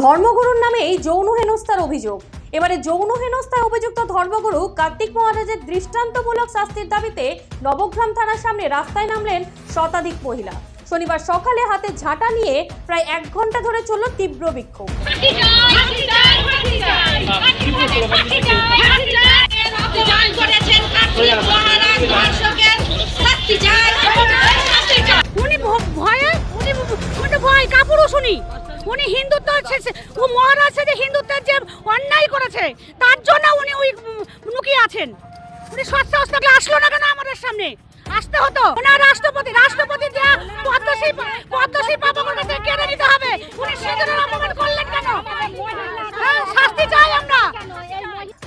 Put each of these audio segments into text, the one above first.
ধর্মগুরুর নামেই যৌন হেনস্থার অভিযোগ। এবারে যৌন হেনস্থায় অভিযুক্ত ধর্মগুরু কার্তিক মহারাজের দৃষ্টান্তমূলক শাস্তির দাবিতে নবগ্রাম থানার সামনে রাস্তায় নামলেন শতাধিক মহিলা। শনিবার সকালে হাতে ঝাঁটা নিয়ে প্রায় এক ঘণ্টা ধরে চলল তীব্র বিক্ষোভ। উনি হিন্দুত্ব ও মহারাজ যে হিন্দুত্বের যে অন্যায় করেছে তার জন্য উনি ওই লুকিয়ে আছেন। উনি সস্তা সস্তা আসলো না কেন আমাদের সামনে? আসতে হতো। ওনার রাষ্ট্রপতি রাষ্ট্রপতি যা পদ্মশ্রী পদ্মশ্রী পাবনের কাছে কেড়ে নিতে হবে। উনি সেজন্য অপমান করলেন কেন? হ্যাঁ, শাস্তি চাই আমরা।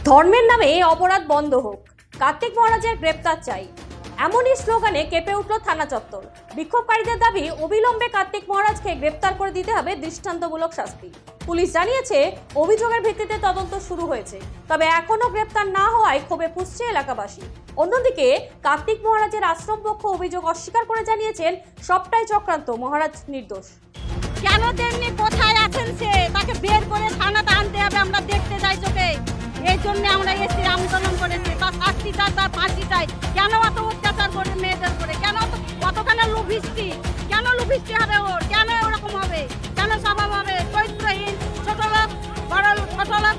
ধর্মের নামে অপরাধ বন্ধ হোক। কার্তিক মহারাজের গ্রেপ্তার চাই। এমনই স্লোগানে কেঁপে উঠল থানা চত্বর। বিক্ষোভকারীদের দাবি, অবিলম্বে কার্তিক মহারাজকে গ্রেপ্তার করে দিতে হবে দৃষ্টান্তমূলক শাস্তি। পুলিশ জানিয়েছে, অভিযোগের ভিত্তিতে তদন্ত শুরু হয়েছে। তবে এখনও গ্রেপ্তার না হওয়ায় ক্ষোভে পুষছে এলাকাবাসী। অন্যদিকে, কার্তিক মহারাজের আশ্রম পক্ষ অভিযোগ অস্বীকার করে জানিয়েছেন, সবটাই চক্রান্ত, মহারাজ নির্দোষ। কেন তেমনি কোথায় আছেন সে? তাকে বের করে থানাতে আনতে হবে, আমরা দেখতে চাই চোখে। এই জন্য আমরা এসে আন্দোলন করেছি। তার শাস্তি তার ফাঁসি চাই। লুভিস্তি কেন লুভিস্তি হবে ওর? কেন ওরকম হবে? কেন স্বভাব হবে? চরিত্রহীন, ছোট লোক, বড় ছোট লোক।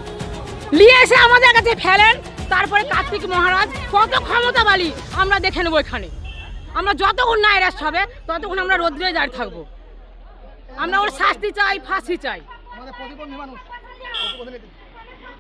নিয়ে এসে আমাদের কাছে ফেলেন, তারপরে কার্তিক মহারাজ কত ক্ষমতাবালী আমরা দেখে নেব এখানে। আমরা যতক্ষণ না অ্যারেস্ট হবে, ততক্ষণ আমরা রোদ্রে দাঁড়িয়ে থাকব। আমরা ওর শাস্তি চাই, ফাঁসি চাই। আমাদের প্রতিবন্ধী মানুষ